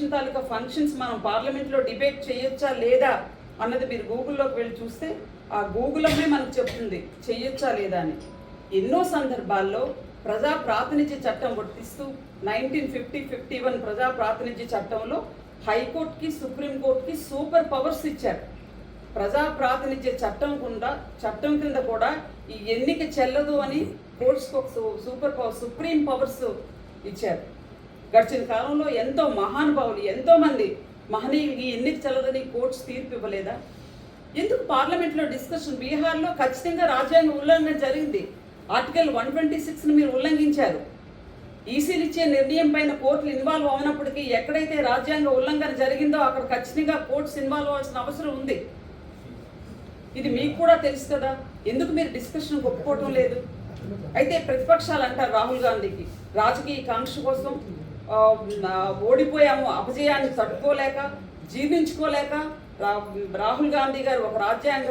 Commission తాలూకా functions మనం పార్లమెంట్లో debate చేయొచ్చా లేదా అన్నది మీరు గూగుల్లోకి వెళ్ళి చూస్తే ఆ గూగుల్లోనే మనకు చెప్తుంది చేయొచ్చా లేదా అని. ఎన్నో సందర్భాల్లో ప్రజా ప్రాతినిధ్య చట్టం వర్తిస్తూ నైన్టీన్ ఫిఫ్టీ ఫిఫ్టీ వన్ ప్రజా ప్రాతినిధ్య చట్టంలో హైకోర్టుకి సుప్రీంకోర్టుకి సూపర్ పవర్స్ ఇచ్చారు. ప్రజా ప్రాతినిధ్య చట్టం కింద చట్టం కింద కూడా ఈ ఎన్నిక చెల్లదు అని కోర్ట్స్కి ఒక సూపర్ పవర్ సుప్రీం పవర్స్ ఇచ్చారు. గడిచిన కాలంలో ఎంతో మహానుభావులు ఎంతోమంది మహనీయులు ఎన్నిక చెల్లదని కోర్ట్స్ తీర్పు ఇవ్వలేదా? ఎందుకు పార్లమెంట్లో డిస్కషన్? బీహార్లో ఖచ్చితంగా రాజ్యాంగ ఉల్లంఘన జరిగింది. ఆర్టికల్ వన్ ట్వంటీ సిక్స్ని మీరు ఉల్లంఘించారు. ఈసీలు ఇచ్చే నిర్ణయం పైన కోర్టులు ఇన్వాల్వ్ అవునప్పటికీ ఎక్కడైతే రాజ్యాంగ ఉల్లంఘన జరిగిందో అక్కడ ఖచ్చితంగా కోర్ట్స్ ఇన్వాల్వ్ అవ్వాల్సిన అవసరం ఉంది. ఇది మీకు కూడా తెలుసు కదా. ఎందుకు మీరు డిస్కషన్ ఒప్పుకోవటం లేదు? అయితే ప్రతిపక్షాలు అంటారు రాహుల్ గాంధీకి. రాజకీయ కాంక్ష కోసం ఓడిపోయాము. అపజయాన్ని తట్టుకోలేక జీర్ణించుకోలేక రాహుల్ గాంధీ గారు ఒక రాజ్యాంగ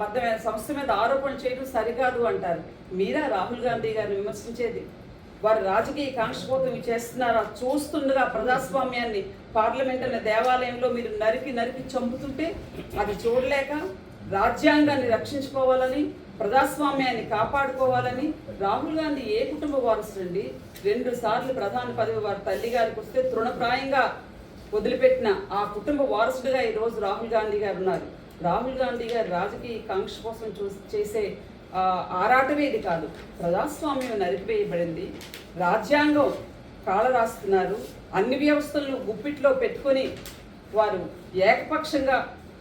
బద్దమైన సంస్థ మీద ఆరోపణలు చేయడం సరికాదు అంటారు. మీరా రాహుల్ గాంధీ గారిని విమర్శించేది? వారి రాజకీయ కాంక్ష కోసం చేస్తున్నారా? చూస్తుండగా ప్రజాస్వామ్యాన్ని పార్లమెంట్ అనే దేవాలయంలో మీరు నరికి నరికి చంపుతుంటే అది చూడలేక రాజ్యాంగాన్ని రక్షించుకోవాలని ప్రజాస్వామ్యాన్ని కాపాడుకోవాలని రాహుల్ గాంధీ ఏ కుటుంబ వారసుడండి? రెండు సార్లు ప్రధాన పదవి వారి తల్లి గారికి వస్తే తృణప్రాయంగా వదిలిపెట్టిన ఆ కుటుంబ వారసుడిగా ఈరోజు రాహుల్ గాంధీ గారు ఉన్నారు. రాహుల్ గాంధీ గారు రాజకీయ కాంక్ష కోసం చూ చేసే ఆరాటమే ఇది కాదు. ప్రజాస్వామ్యం నలిపివేయబడింది రాజ్యాంగం కాల రాస్తున్నారు అన్ని వ్యవస్థలను గుప్పిట్లో పెట్టుకొని వారు ఏకపక్షంగా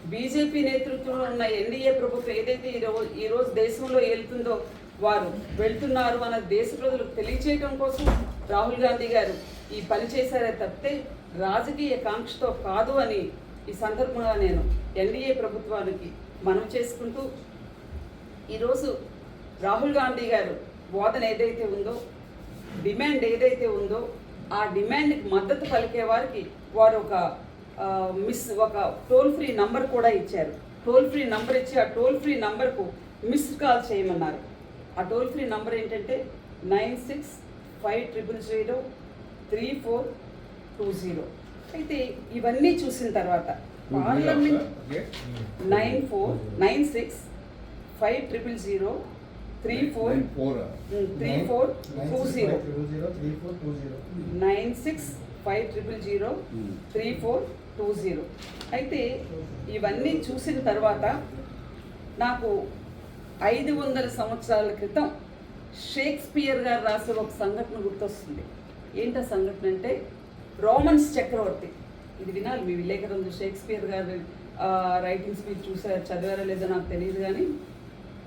బీజేపీ నేతృత్వంలో ఉన్న ఎన్డీఏ ప్రభుత్వం ఏదైతే ఈరోజు ఈరోజు దేశంలో వెళ్తుందో వారు వెళ్తున్నారు అన్న దేశ ప్రజలకు తెలియచేయడం కోసం రాహుల్ గాంధీ గారు ఈ పని చేశారే తప్పితే రాజకీయ కాంక్షతో కాదు అని ఈ సందర్భంగా నేను ఎన్డీఏ ప్రభుత్వానికి మనం చేసుకుంటూ ఈరోజు రాహుల్ గాంధీ గారు బోధన ఏదైతే ఉందో డిమాండ్ ఏదైతే ఉందో ఆ డిమాండ్కి మద్దతు పలికే వారికి వారు ఒక మిస్ ఒక టోల్ ఫ్రీ నంబర్ కూడా ఇచ్చారు. టోల్ ఫ్రీ నంబర్ ఇచ్చి ఆ టోల్ ఫ్రీ నంబర్కు మిస్ కాల్ చేయమన్నారు. ఆ టోల్ ఫ్రీ నంబర్ ఏంటంటే nine six five triple zero three four two zero. అయితే ఇవన్నీ చూసిన తర్వాత parliament nine four nine six five triple zero three four three four two zero. Nine six five triple zero three four two zero. అయితే ఇవన్నీ చూసిన తర్వాత నాకు ఐదు వందల సంవత్సరాల క్రితం షేక్స్పియర్ గారు రాసిన ఒక సంఘటన గుర్తొస్తుంది. ఏంటో సంఘటన అంటే రోమన్స్ చక్రవర్తి. ఇది వినాలి మీ విలేకరులు షేక్స్పియర్ గారి రైటింగ్స్ మీరు చూసారు చదివారో లేదో నాకు తెలియదు కానీ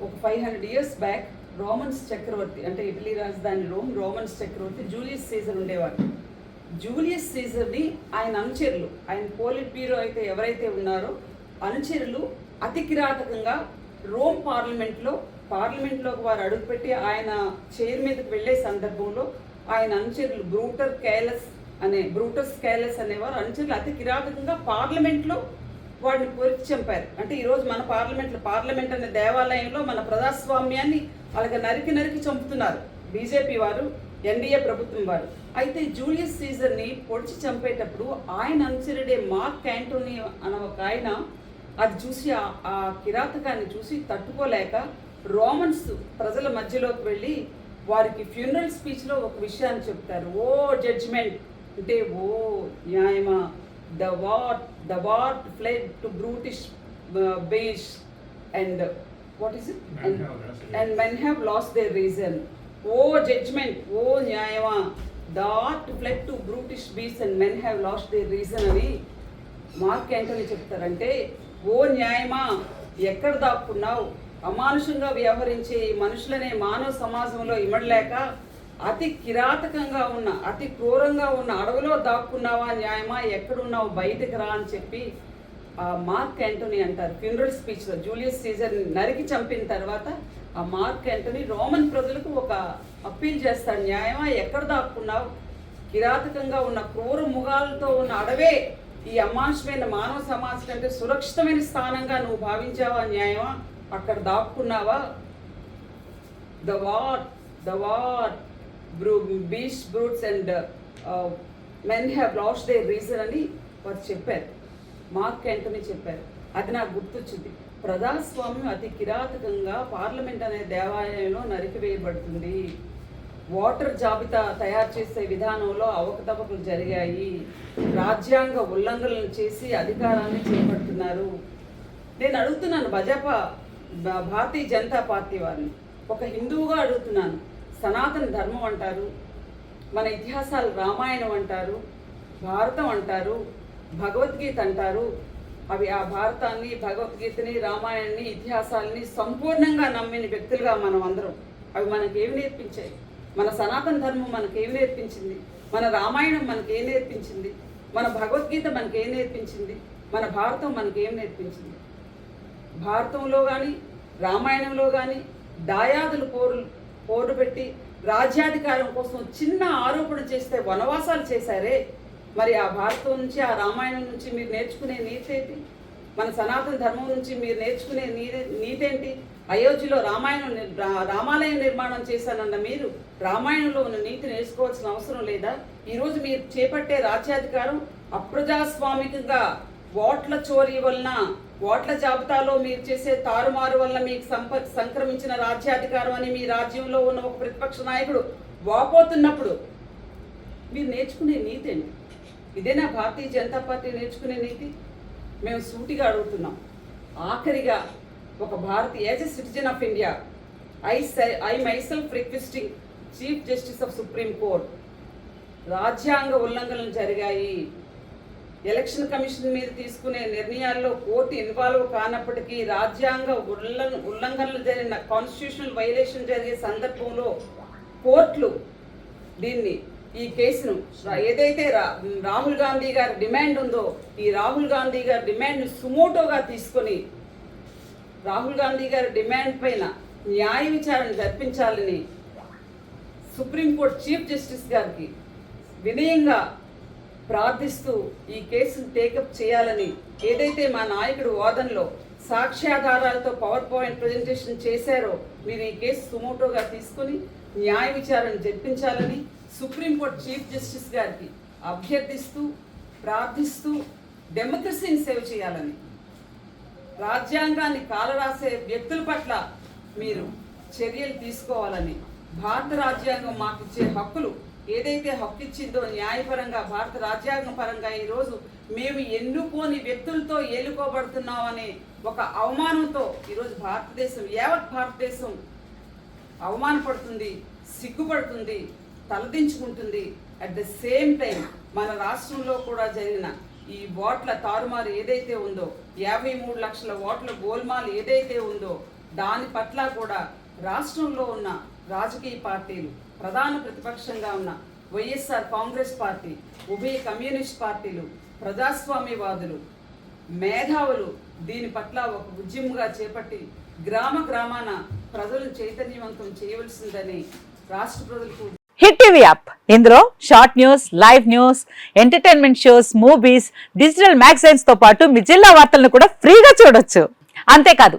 ఒక five hundred years back Romans చక్రవర్తి అంటే ఇటలీ రాజధాని రోమ్ రోమన్స్ చక్రవర్తి జూలియస్ సీజర్ ఉండేవారు జూలియస్ సీజర్ని ఆయన అనుచరులు ఆయన పోలిట్ బ్యూరో అయితే ఎవరైతే ఉన్నారో అనుచరులు అతి కిరాతకంగా రోమ్ పార్లమెంట్లో పార్లమెంట్లోకి వారు అడుగుపెట్టి ఆయన చైర్ మీదకి వెళ్ళే సందర్భంలో ఆయన అనుచరులు బ్రూటర్ కేలస్ అనే బ్రూటస్ కేలస్ అనేవారు అనుచరులు అతి కిరాతకంగా పార్లమెంట్లో వాడిని పొరికి చంపారు. అంటే ఈరోజు మన పార్లమెంట్లో పార్లమెంట్ అనే దేవాలయంలో మన ప్రజాస్వామ్యాన్ని అలాగే నరికి నరికి చంపుతున్నారు. బీజేపీ వారు ఎన్డీఏ ప్రభుత్వం వారు. అయితే జూలియస్ సీజర్ని పొడిచి చంపేటప్పుడు ఆయన అనుచరుడే మార్క్ యాంటోనీ అన్న ఒక ఆయన అది చూసి ఆ- కిరాతకాన్ని చూసి తట్టుకోలేక రోమన్స్ ప్రజల మధ్యలోకి వెళ్ళి వారికి ఫ్యూనరల్ స్పీచ్లో ఒక విషయాన్ని చెప్తారు. ఓ జడ్జిమెంట్ అంటే ఓ న్యాయమా? The what the what fled to brutish beasts and what is it and men have lost their reason O judgement ఓ న్యాయమా? That fled to brutish beasts and men have lost the reason అని Mark Antony చెప్తారంటే ఓ న్యాయమా? ఎక్కడ దాక్కున్నావు? అమానుషంగా వ్యవహరించే ఈ మనుషులనే మానవ సమాజంలో ఇమడలేక అతి కిరాతకంగా ఉన్న అతి క్రూరంగా ఉన్న అడవిలో దాక్కున్నావా న్యాయమా? ఎక్కడున్నావు? బయటకు రా అని చెప్పి ఆ మార్క్ యాంటోనీ అంటారు. ఫ్యూనరల్ స్పీచ్లో జూలియస్ సీజర్ నరికి చంపిన తర్వాత ఆ మార్క్ ఎంటనీ రోమన్ ప్రజలకు ఒక అప్పీల్ చేస్తాడు. న్యాయమా? ఎక్కడ దాక్కున్నావు? కిరాతకంగా ఉన్న క్రూర ముఖాలతో ఉన్న అడవే ఈ అమానుషమైన మానవ సమాజం కంటే సురక్షితమైన స్థానంగా నువ్వు భావించావా? న్యాయమా? అక్కడ దాక్కున్నావా? ద వాట్ ద వాట్ బ్రూ beach brutes and men have lost the reason అని వారు చెప్పారు. మార్క్ ఎంటనీ చెప్పారు. అది నాకు గుర్తొచ్చింది. ప్రజాస్వామ్యం అతి కిరాతకంగా పార్లమెంట్ అనే దేవాలయంలో నరికివేయబడుతుంది. ఓటర్ జాబితా తయారు చేసే విధానంలో అవకతవకలు జరిగాయి. రాజ్యాంగ ఉల్లంఘనలు చేసి అధికారాన్ని చేపడుతున్నారు. నేను అడుగుతున్నాను భాజపా భా- భారతీయ జనతా పార్టీ వారిని. ఒక హిందువుగా అడుగుతున్నాను. సనాతన ధర్మం అంటారు. మన ఇతిహాసాలు రామాయణం అంటారు. భారతం అంటారు. భగవద్గీత అంటారు. అవి ఆ భారతాన్ని భగవద్గీతని రామాయణాన్ని ఇతిహాసాలని సంపూర్ణంగా నమ్మిన వ్యక్తులుగా మనం అందరం. అవి మనకేమి నేర్పించాయి? మన సనాతన ధర్మం మనకేం నేర్పించింది? మన రామాయణం మనకేం నేర్పించింది? మన భగవద్గీత మనకేం నేర్పించింది? మన భారతం మనకేం నేర్పించింది? భారతంలో కానీ రామాయణంలో కానీ దాయాదులు పోరు పోరు పెట్టి రాజ్యాధికారం కోసం చిన్న ఆరోపణ చేస్తే వనవాసాలు చేశారే? మరి ఆ భారతం నుంచి ఆ రామాయణం నుంచి మీరు నేర్చుకునే నీతి ఏంటి మన సనాతన ధర్మం నుంచి మీరు నేర్చుకునే నీతి నీతేంటి? అయోధ్యలో రామాయణం రామాలయం నిర్మాణం చేశానన్న మీరు రామాయణంలో ఉన్న నీతి నేర్చుకోవాల్సిన అవసరం లేదా? ఈరోజు మీరు చేపట్టే రాజ్యాధికారం అప్రజాస్వామికంగా ఓట్ల చోరీ వలన ఓట్ల జాబితాలో మీరు చేసే తారుమారు వల్ల మీకు సంప సంక్రమించిన రాజ్యాధికారం అని మీ రాజ్యంలో ఉన్న ఒక ప్రతిపక్ష నాయకుడు వాపోతున్నప్పుడు మీరు నేర్చుకునే నీతి ఏంటి ఇదేనా భారతీయ జనతా పార్టీ నేర్చుకునే నీతి. మేము సూటిగా అడుగుతున్నాం. ఆఖరిగా ఒక Bharat as a citizen of India I I myself requesting chief justice of supreme court రాజ్యాంగ ఉల్లంఘనలు జరిగాయి. ఎలక్షన్ కమిషన్ మీద తీసుకునే నిర్ణయాల్లో కోర్టు ఇన్వాల్వ్ కానప్పటికీ రాజ్యాంగ ఉల్లం ఉల్లంఘనలు జరిగిన కాన్స్టిట్యూషనల్ వైలేషన్ జరిగే సందర్భంలో కోర్టులు దీన్ని ఈ కేసును ఏదైతే రా- రాహుల్ గాంధీ గారి డిమాండ్ ఉందో ఈ రాహుల్ గాంధీ గారి డిమాండ్ను సుమోటోగా తీసుకొని రాహుల్ గాంధీ గారి డిమాండ్ పైన న్యాయ విచారణ జరిపించాలని సుప్రీంకోర్టు చీఫ్ జస్టిస్ గారికి వినయంగా ప్రార్థిస్తూ ఈ కేసును టేకప్ చేయాలని ఏదైతే మా నాయకుడు వాదనలో సాక్ష్యాధారాలతో పవర్ పాయింట్ ప్రజెంటేషన్ చేశారో మీరు ఈ కేసు సుమోటోగా తీసుకొని న్యాయ విచారణ జరిపించాలని సుప్రీంకోర్టు చీఫ్ జస్టిస్ గారికి అభ్యర్థిస్తూ ప్రార్థిస్తూ డెమోక్రసీని సేవ చేయాలని రాజ్యాంగాన్ని కాలరాసే వ్యక్తుల పట్ల మీరు చర్యలు తీసుకోవాలని భారత రాజ్యాంగం మాకు ఇచ్చే హక్కులు ఏదైతే హక్కు ఇచ్చిందో న్యాయపరంగా భారత రాజ్యాంగం పరంగా ఈరోజు మేము ఎన్నుకోని వ్యక్తులతో ఏలుకోబడుతున్నామనే ఒక అవమానంతో ఈరోజు భారతదేశం యావత్ భారతదేశం అవమానపడుతుంది సిగ్గుపడుతుంది తలదించుకుంటుంది. అట్ ద సేమ్ టైం మన రాష్ట్రంలో కూడా జరిగిన ఈ ఓట్ల తారుమారు ఏదైతే ఉందో యాభై మూడు లక్షల ఓట్ల గోల్మాల్ ఏదైతే ఉందో దాని పట్ల కూడా రాష్ట్రంలో ఉన్న రాజకీయ పార్టీలు ప్రధాన ప్రతిపక్షంగా ఉన్న వైఎస్ఆర్ కాంగ్రెస్ పార్టీ ఉభయ కమ్యూనిస్ట్ పార్టీలు ప్రజాస్వామ్యవాదులు మేధావులు దీని పట్ల ఒక ఉద్యమంగా చేపట్టి గ్రామ గ్రామాన ప్రజలు చైతన్యవంతం చేయవలసిందని రాష్ట్ర ప్రజలకు హిట్ టీవీ యాప్. ఇందులో short news live news entertainment shows movies digital మ్యాగజైన్స్తో పాటు మీ జిల్లా వార్తలను కూడా ఫ్రీగా చూడొచ్చు. అంతేకాదు